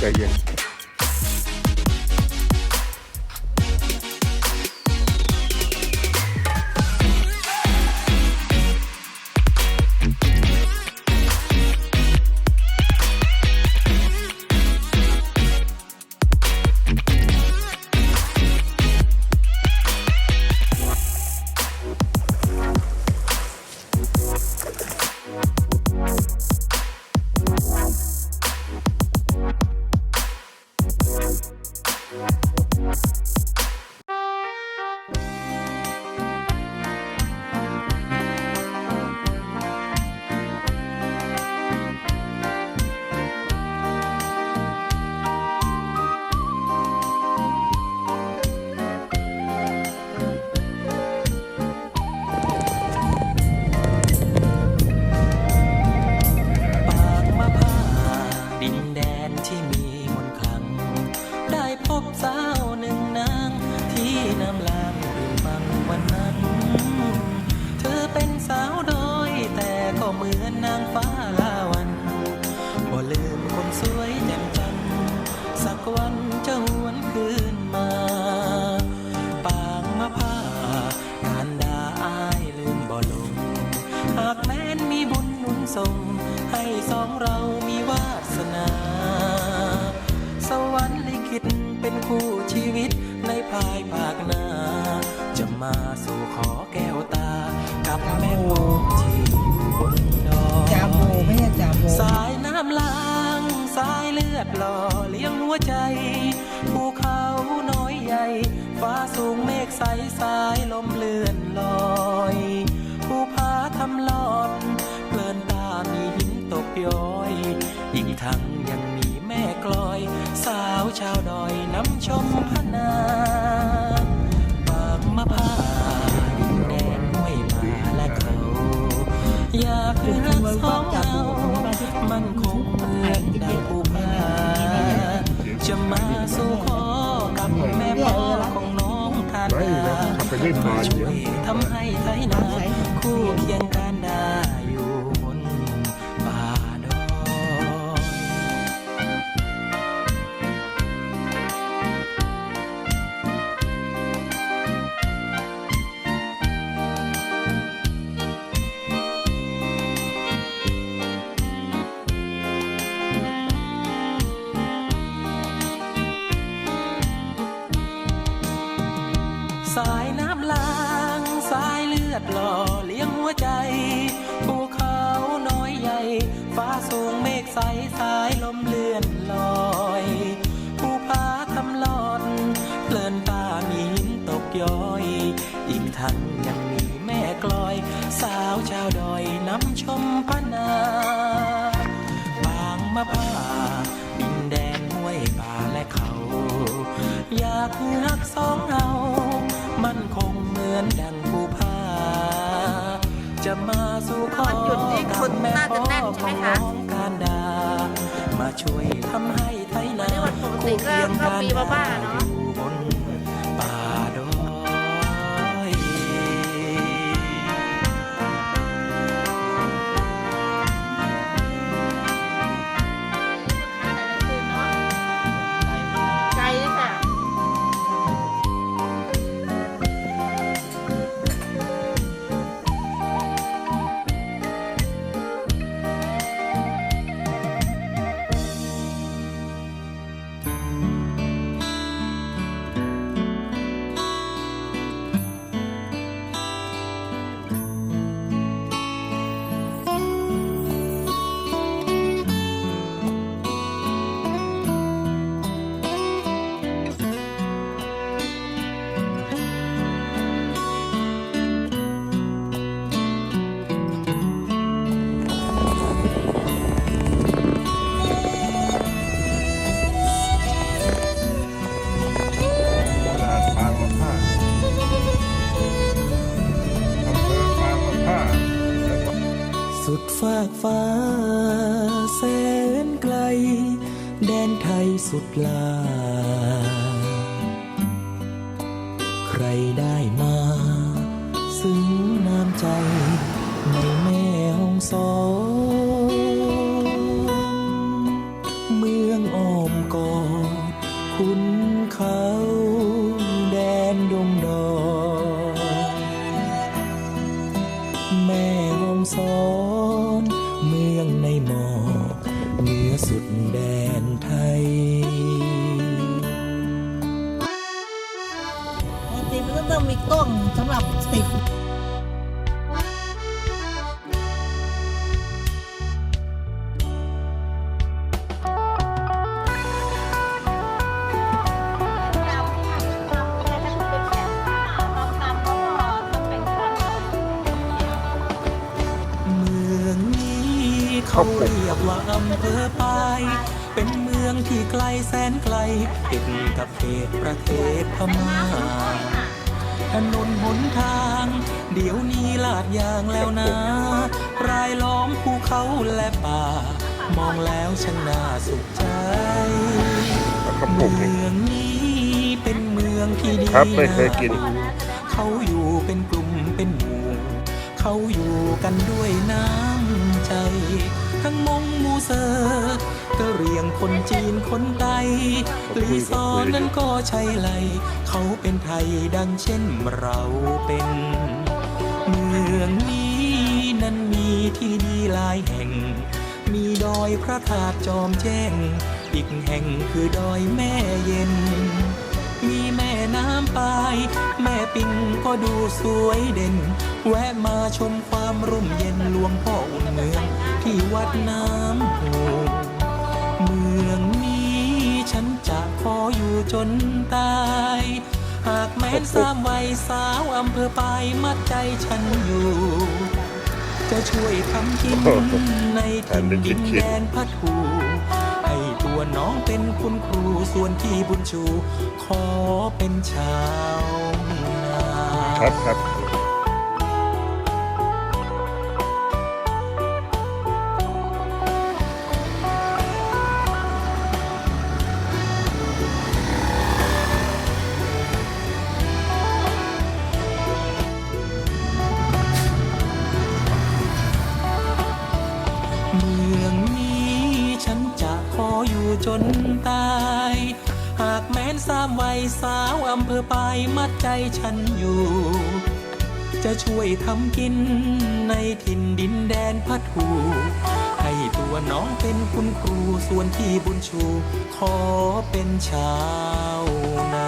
ใจ เรามีวาสนา สวรรค์ลิขิตเป็นคู่ชีวิตในภายภาคหน้า จะมาสู่ขอแก้วตา กับแม่โมที่อยู่บนดอยจาโมไม่ใช่จาโมสายน้ำล้างสายเลือดหล่อเลี้ยงหัวใจภูเขาน้อยใหญ่ ฟ้าสูงเมฆใสสายลมเลื่อน ชาวดอยน้ำชมพนาปากมะพร้าวดินแดนห้วยมาและเขาอยากคือรักสองเรามันคงเหมือนดังผู้พาจะมาสู่ขอกับแม่พ่อของน้องทานดาทำไปเล่นมามาเดี๋ช่วยทำให้ไทยนาคู่เคียงกันได้ำชมพนา บางมะพร้าวดินแดนห้วยป่าและเขา อยากรักสองเรา มันคงเหมือนดังภูผาจะมาสู่ขอวันหยุดนี่คนน่าจะแน่นใช่ไหมคะกับแพ่ของการดา มาช่วยทำให้ไทยนาวันนี้วันปกติก็ก็มีมาบ้างอะเน ฝากฟ้าแสนไกล แดนไทยสุดลา ติมันก็ต้องมีกล้องสำหรับติดเขาเรียกว่าอำเภอปายเป็นเมืองที่ไกลแสนไกลติดกับเขตประเทศพม่า ถนนหนทาง เดี๋ยวนี้ลาดยางแล้วนะ รายล้อมภูเขาและป่า มองแล้วช่างน่าสุขใจแล้วข้าวปลุกเมืนี่องนี้เป็นเมืองที่ดีครับไม่เคยกินาดูเขาอยู่เป็นกลุ่มเป็นหมู่เขาอยู่กันด้วยน้ำใจ ทั้งมงมูเซอร์ก็เรียงคนจีนคนไตลีซอร์นั้นก็ใช่ไหล เขาเป็นไทยดังเช่นเราเป็น เมืองนี้นั้นมีที่ดีหลายแห่ง มีดอยพระธาตุจอมแจ้ง อีกแห่งคือดอยแม่เย็น มีแม่น้ำปาย แม่ปิงก็ดูสวยเด่น แวะมาชมความร่มเย็นหลวงพ่ออุ่นเมืองที่วัดน้ำโหเมืองนี้ ขออยู่จนตาย หากแม้นสามวัยสาวอำเภอปายมัดใจฉันอยู่ จะช่วยทำกินในถิ่นดินแดนพัทูให้ตัวน้องเป็นคุณครูส่วนที่บุญชู ขอเป็นชาวนา ครับครับ อยู่จนตาย หากแม้นสามวัยสาวอำเภอปายมัดใจฉันอยู่ จะช่วยทำกินในถิ่นดินแดนพัทูให้ตัวน้องเป็นคุณครูส่วนที่บุญชู ขอเป็นชาวนา